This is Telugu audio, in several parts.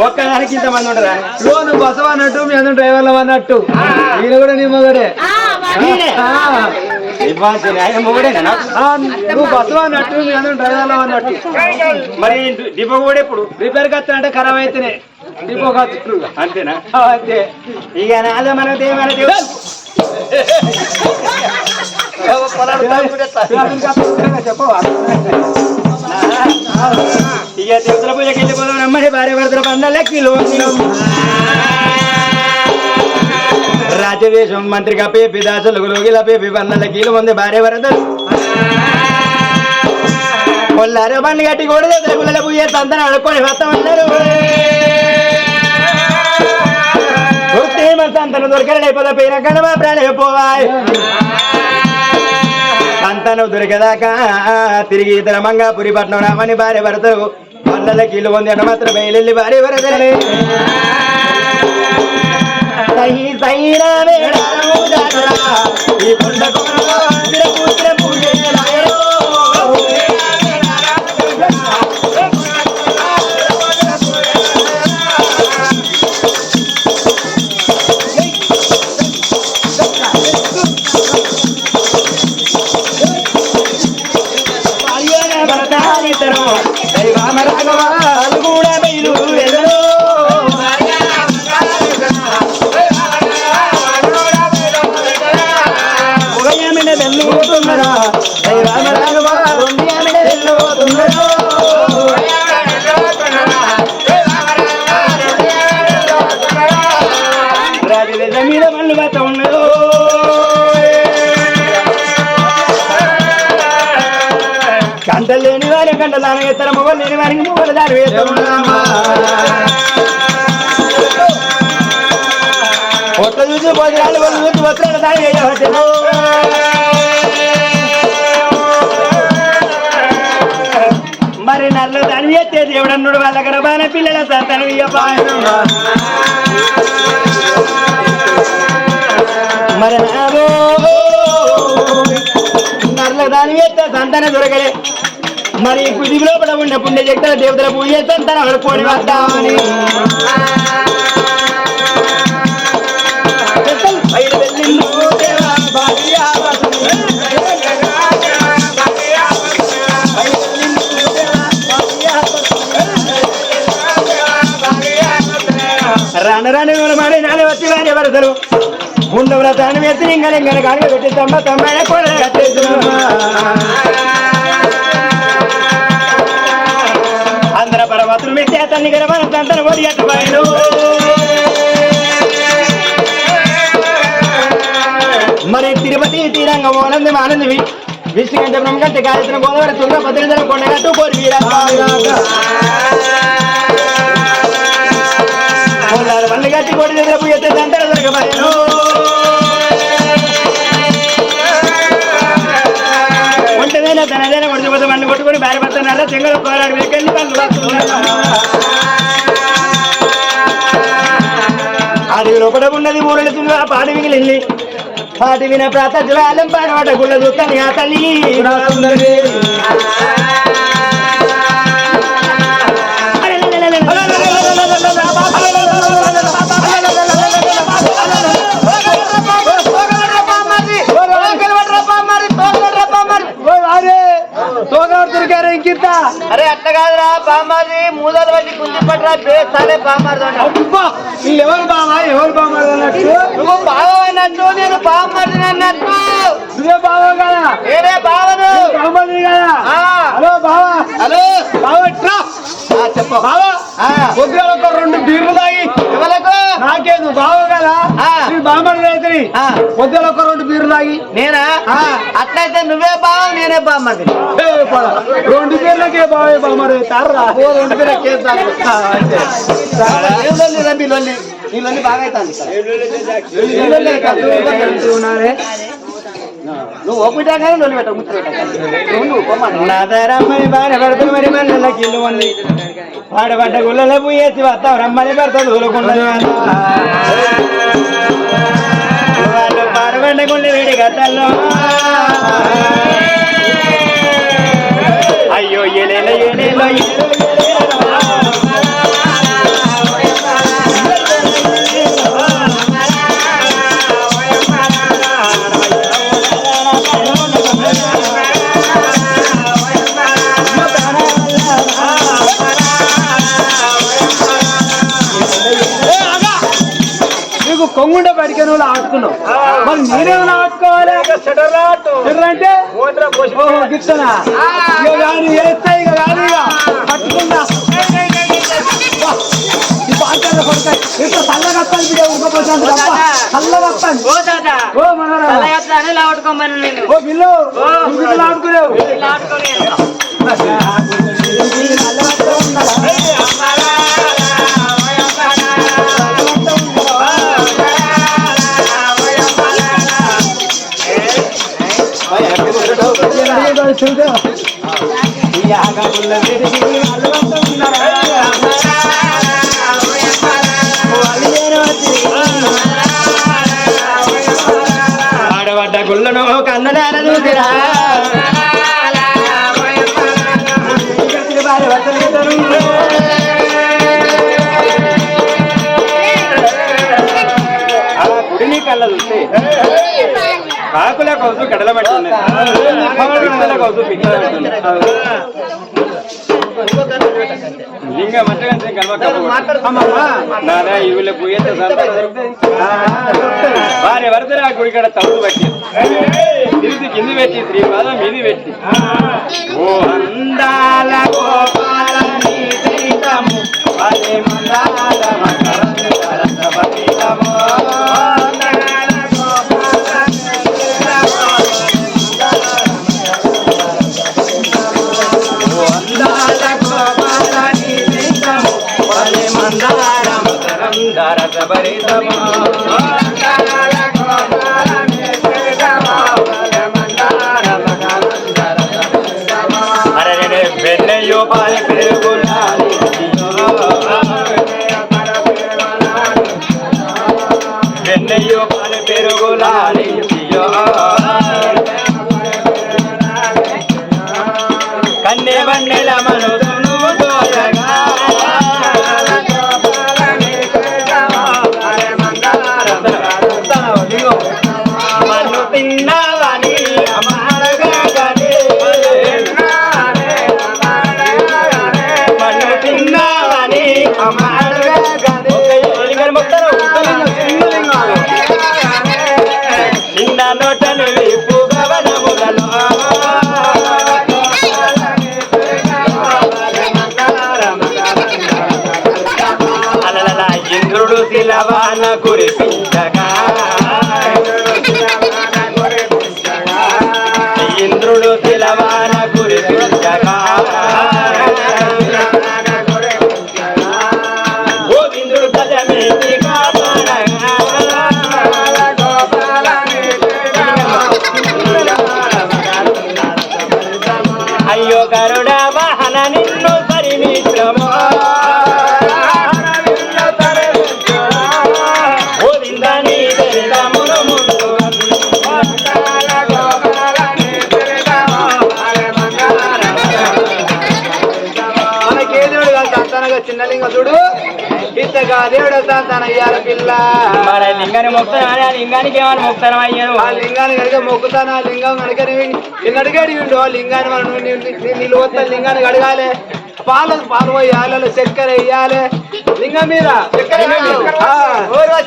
ఒక్కదానికి ఇంతమంది ఉండరా లో నువ్వు బసవ అన్నట్టు మీ అందరం డ్రైవర్లు అన్నట్టు ఈయన కూడా నీ మొగడే నువ్వు బసవ అన్నట్టు మీ అందరం డ్రైవర్లు అన్నట్టు మరి డిపో కూడా ఎప్పుడు రిపేర్ ఖర్చు అంటే ఖరాబ్ అయితేనే డిపో ఖర్చు అంతేనా అంతే ఇక నాదే మన దేవు చెప్పవా అయ్యా దేవతల పూజకి వెళ్ళిపోదాం. నమ్మని భార్య భర్తల కిలో రాజవేషం మంత్రి పేపి దాసులు లోగిల పేపి పన్నెల కీలు మంది భార్య భర్తలు. కొల్లారు బండి కట్టి కూడా గుళ్ళ పూజ సంతన అడుక్కొని వస్తామన్నారు. సంతను దొరకలే పద కడమ ప్రాణం పోవాయి. సంతను దొరికేదాకా తిరిగి ఇతర మంగాపురి పట్నం రామని భార్య భర్తలు. పండల కీళ్ళు పొంది అట మాత్రం బయలుల్లి భార్య భరతలే సహి సహిరా కంట దాని ఎత్తర మొగలు లేని వారికి మొగలు దాని వేస్తున్నామా కొత్త చూసి భోజనాలు వాళ్ళు చూసి వస్త్రాలు దాని వేయవచ్చును మరి నల్లు దాని చేస్తే దేవుడన్నుడు వాళ్ళ గర్భాన పిల్లల సంతానం మరి నర్ల దాని చేస్తే సంతానం దొరకలే. మరి కుది లోపల ఉన్న పుణ్య జగత దేవతల పూజ సంతానం అడుకోని వద్దామని రాను రాను మాడి నాని వచ్చి వారి వరసలు ఉండవుల తాను ఎత్తి ఇంకా ఇంకా కాడిగా పెట్టి తమ్మ తమ్మ కూడా అందర పర్వతులు మెట్టి అతన్ని గల మన తంతన ఓడి మరి తిరుపతి తీరంగ ఆనందం ఆనందవి విష్ణుగంట బ్రహ్మగంట గాయత్రి గోదావరి తుంగ భద్రదల కొండగట్టు కోరి వీరారు బండి గట్టి కొడి దగ్గర ఎత్తే ఒంటదైనా తనదైనా కొడిపోతే మన్ను కొట్టుకొని భార్య పడుతున్నారా చెంగలు పోరాడు వెళ్ళి పనులు అడవి లోపల ఉన్నది మూరలు తుంగ పాడి మిగిలింది పాటి విన ప్రాతం పాడవాట గుళ్ళ చూస్తాను ఆ తల్లి. నువ్వు బావ అన్నట్టు నేను బామ్మది అన్నట్టు నువ్వే బావా కదా? నేనే బావను. బామ్మది కదా? ఆ. హలో బావా. హలో. బావా ఇట్రా. ఆ, చెప్పు. బావా ఆ. పొద్దున ఒక రెండు బీర్లు తాగి. ఎవలకు? నాకేదు బావా కదా? ఆ. నీ బామ్మడి రైతుని ఆ. ఒక రెండు బీర్లు తాగి. నేనా? ఆ. అట్లయితే నువ్వే బావ నేనే ఏ పద. రెండు బీర్లకే బావే బామ్మడి తారా రెండు పేరు ఏం మీ లొల్లి. నీ లొల్లి బాగా అవుతుంది నువ్వు ఓపిటా కానీ లొల్లి పెట్ట ముచ్చట పెట్ట నువ్వు పొమ్మను నాదరమ్మని బాధ పడుతుంది మరి మళ్ళీ కిల్లు ఉంది పాడబడ్డ గుళ్ళలో పోయేసి వస్తాం రమ్మని పడుతుంది దూరకుండా వాళ్ళు పాడబడ్డ గుళ్ళ వేడి గద్దల్లో అయ్యో ఏలేలో ఏలేలో ఏలేలో ఆడుకోవాలి షటర్ అంటే? ఓహో గిట్టనా ఇక కానీ వేస్తా ఇక కానీ ఇక పట్టుకుందా ఈ పాటలు కొడతాయి ఇట్లా ఆడబడ్డ గుళ్ళను కన్నడాల చూసిరా కాకుల కోసం గడల పట్టి ఉన్నది కోసం మంటగా కలవకపోతే నాదా ఇవిల పోయేత వారి వరదరా గుడి కాడ తలుపు పెట్టి. తిరిగి కింది పెట్టి శ్రీ పాదం మీది పెట్టి. ఓ అందాల గోపాల నీ మకరంద రసభరితము. ఇంతగా దేవుడు సంతాన అయ్యాల పిల్ల. లింగాన్ని మొక్కుతాను ఆ లింగానికి ఏమైనా మొక్కుతాను అయ్యాను ఆ లింగాన్ని కనుక మొక్కుతాను? ఆ లింగం కనుక నిన్ను అడిగాడు వీడు. ఆ లింగాన్ని మనం లింగాన్ని కడగాలి పాలు పాలు పోయాలి చక్కెర వేయాలి. లింగం మీద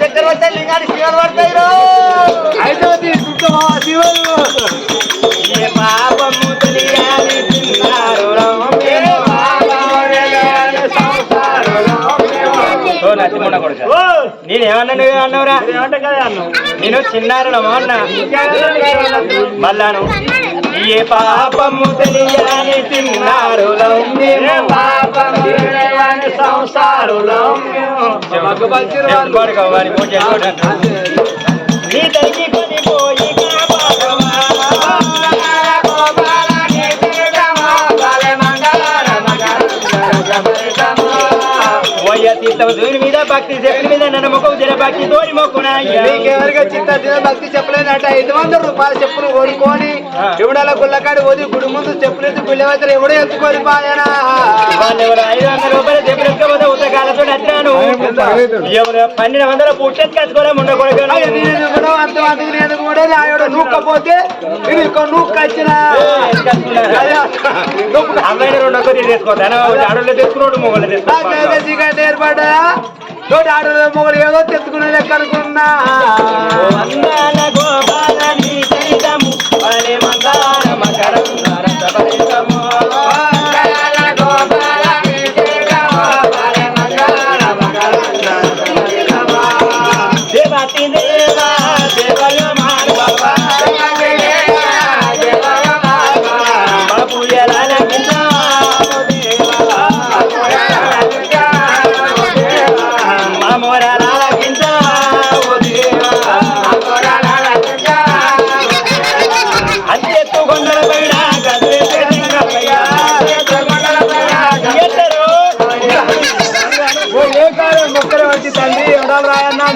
చక్కెర వస్తే లింగాన్ని శివలు పడతాయి అయితే శివలు. పాపము తెలియాలి నేనేమన్నా నువ్వు అన్నవరా? నేను చిన్నారనమో అన్నా మళ్ళాను. ఏ పాపము తెలియని తిన్నారు నీ తల్లి కొనిపోయి తీర్థం భక్తి చెప్పిన మీద నన్ను మొక్క జర భక్తి తోడి మొక్కునా నీకెవరిగా చిత్త దిన భక్తి చెప్పలేనట. ఐదు వందల రూపాయల చెప్పులు కొనుక్కొని ఇవిడాల గుళ్ళకాడు పోది గుడి ముందు చెప్పులు ఎత్తి గుళ్ళవతలు ఎవడో ఎత్తుకొని పాయనా? ఐదు వందల రూపాయలు ఉత్తకాలతో వచ్చాను ఎవరు పన్నెండు వందల అంత మందికి నేను కూడా ఆవిడ నూక్కపోతే అమ్మాయిని రెండు ఒక్కటి తెచ్చుకున్నాడు మొగలు తెచ్చుకోవాలి ఏదో తెచ్చుకునే లెక్క అనుకున్నా.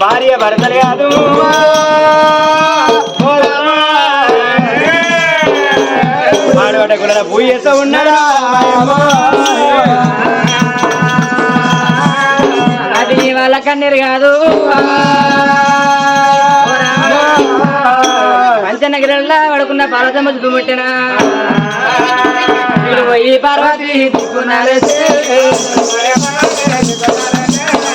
భార్య భర్తలు కాదు. ఆడవాడ కూడా పూజతో అది వాళ్ళ కన్నీరు కాదు. పంచనగిరిలా పడుకున్న పాలతమ్మ దుమ్ముట్టినా పోయి పార్వతి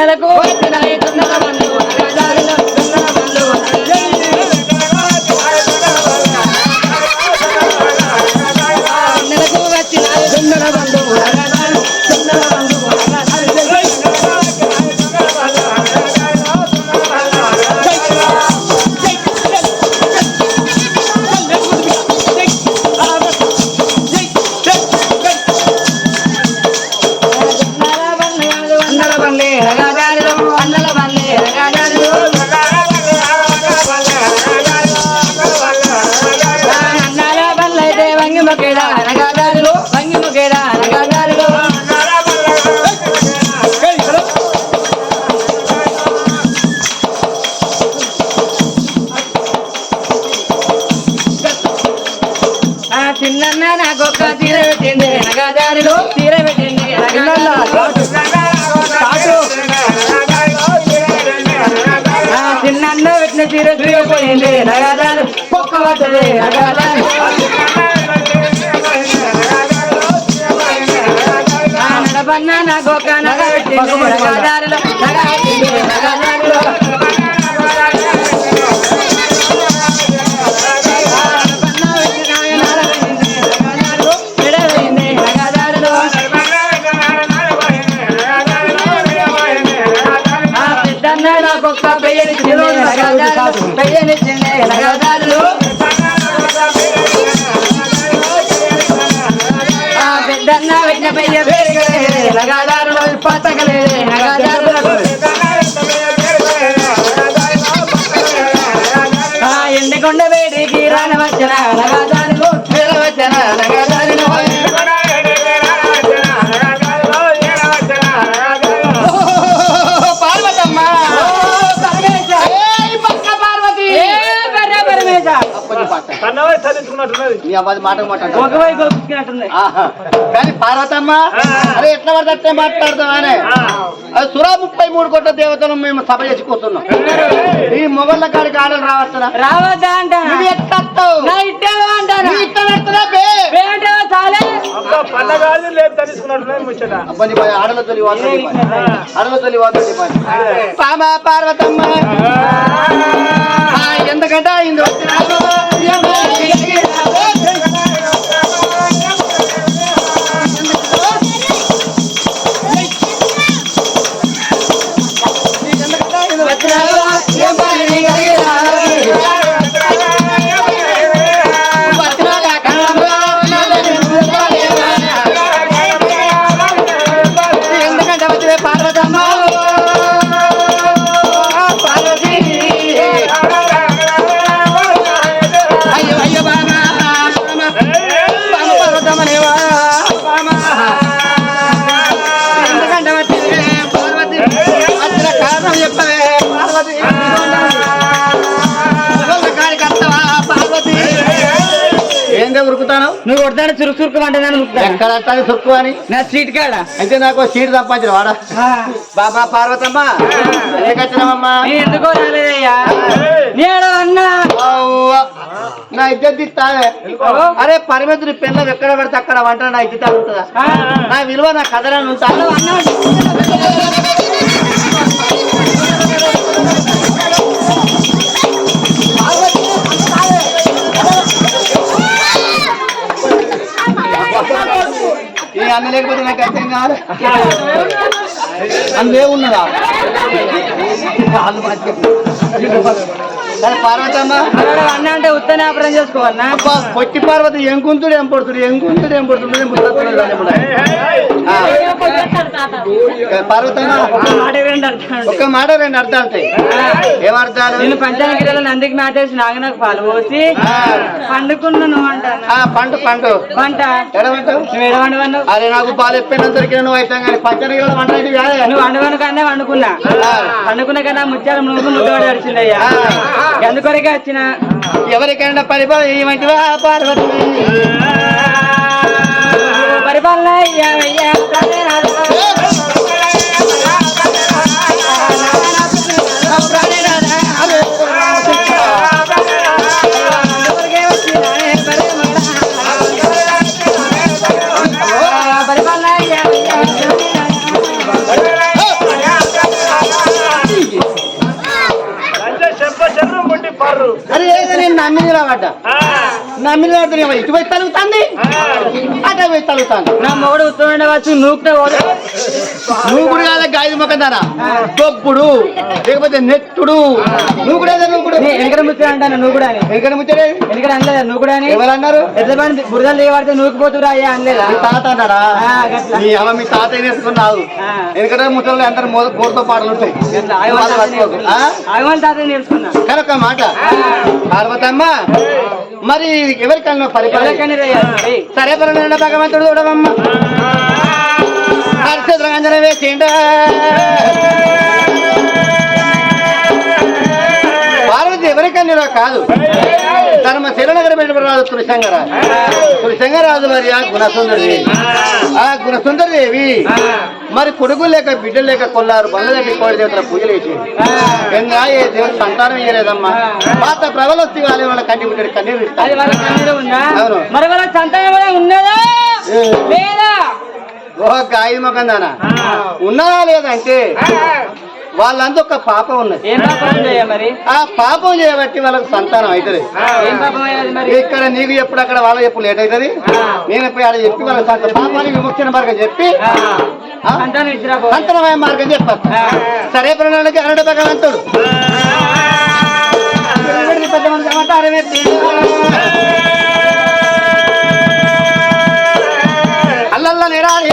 nada como పెద్ద నగదారులు పెద్దన్న పెయ్య కానీ పార్వతమ్మ అరే ఎట్లా పడితే మాట్లాడతామనే అది సురా ముప్పై మూడు కోట్ల దేవతలు మేము సభ చేసుకుంటున్నాం ఈ మొగళ్ళ కాడికి ఆడలు రావచ్చా రావద్దా అంటే ఆడలతో ఆడలతో పార్వతమ్మ. ఎందుకంటే ఇందు కొడతాను నువ్వు కొడతాను చురుకు చురుకు అంటే నన్ను ముక్కుతాను. ఎక్కడ అంటాను సుక్కు అని? నా స్ట్రీట్ కాడ. అయితే నాకు సీట్ తప్పించిన వాడా. బాబా పార్వతమ్మ. నేను ఎందుకో రాలేదయ్యా? నేను అన్నా. నా ఇద్దరు ఇస్తావే అరే పరిమితుడు పిల్లలు ఎక్కడ పడితే అక్కడ వంట నా ఇద్దరు ఉంటుందా? నా విలువ నా కథలను ఉంటాను ఈ అన్న లేకపోతే నాకు అర్థం కాదు అందులో ఉన్నదా సరే పార్వతమ్మ అన్నాడు అన్న అంటే ఉత్తనే ఆపరం చేసుకోవాలన్నా పొట్టి పార్వతి ఏం కుంతుడు ఏం పడుతుడు ఏం కుంతుడు ఏం పడుతుంది ఏం. పార్వతమ్మ. ఒక్క మాట రెండు అర్థాలు ఉంటాయి ఏం అర్థాలు? నేను పంచానికి నందికి నాటేసి నాగనకు పాలు పోసి పండుకున్నాను అంటాను? ఆ, పండు పండు. పంట నువ్వు ఎడవండవన్నావు అరే నాకు పాలు ఎప్పిన దొరికిన నువ్వు అయితే కానీ కూడా వంట కాదే నువ్వు వండుకొని కన్నా వండుకున్నా. వండుకున్న కన్నా ముత్యాల నువ్వు ముద్దవాడి అడిచిందయ్యా ఎందుకొరకే వచ్చిన? ఎవరికైనా పరిపాలన ఏమంటివా పార్వతి. పరిపాలన ఇటు పోయి తలుగుతాంది? అటు పోయి తలుగుతాంది. నా మొగుడు ఉత్తరం నూకుతే పోదు నువ్వు కూడా కాదా గాయదు మొక్కదారా? తొప్పుడు లేకపోతే నెట్టుడు నువ్వు కూడా ఏదో నువ్వు కూడా. ఎనకడ ముచ్చట అంటాను నువ్వు కూడా అని. ఎక్కడ ముచ్చడే ఎనకడ అనలేదా? నువ్వు కూడా అని? ఎవరన్నారు? ఎట్ల పని? బురదలు దిగబడితే నూకిపోతురా అయ్యా అనలేదా? తాత గట్ల. మీ అమ్మ మీ తాత ఆ. ఎందుకంటే ముచ్చలు అందరు గోరుతో పాటలు ఉంటాయి. ఆ? నేర్చుకున్నా. కనుక మాట. పార్వతమ్మ మరి ఎవరికన్నా పరిపాలన. సరే పరణ భగవంతుడు చూడవమ్మ. హర్షద్రంజన వేసిండ పార్వతి ఎవరికన్నా కాదు. ధర్మ శిరనగర రాజు తులసంగరాజు తులసంగరాజు మరి ఆ గుణసుందరి ఆ గుణసుందరి దేవి మరి కొడుకు లేక బిడ్డ లేక కొల్లారు బంధు లేక కోడి దేవతల పూజలు వేసి గంగా ఏ దేవుడు సంతానం ఇయ్యలేదమ్మా. పాత ప్రబలొత్తి వాళ్ళ వాళ్ళ కంటి బిడ్డడి కన్నీరు ఇస్తారు. ఉందా? అవును. మరి వాళ్ళ సంతానం ఉన్నదా? ఓ గాయ మొకందానా ఉన్నదా లేదంటే వాళ్ళంతా ఒక పాపం ఉన్నది. మరి? ఆ పాపం చేయబట్టి వాళ్ళకి సంతానం అవుతుంది. ఇక్కడ నీకు ఎప్పుడు అక్కడ వాళ్ళ ఎప్పుడు లేట్ అవుతుంది? నేను పోయి ఆడ చెప్పి వాళ్ళ సంత పాపానికి విముక్తిన మార్గం చెప్పి ఆ, ఆ? సంతానం ఇచ్చిరా పో. సంతానమయ మార్గం చెప్పారు సరే ప్రణాళిక అరడు భగవంతుడు పెద్ద. అల్లల్ల నిరాలి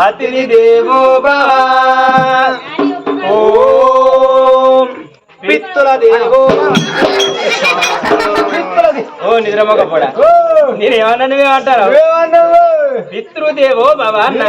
అతిథి దేవో భవ. ఓం పిత్తుల దేవో ఓ నిద్రమొక పొడ. నేనేమన్నా నువ్వేమంటారు పితృదేవో భవ అన్న.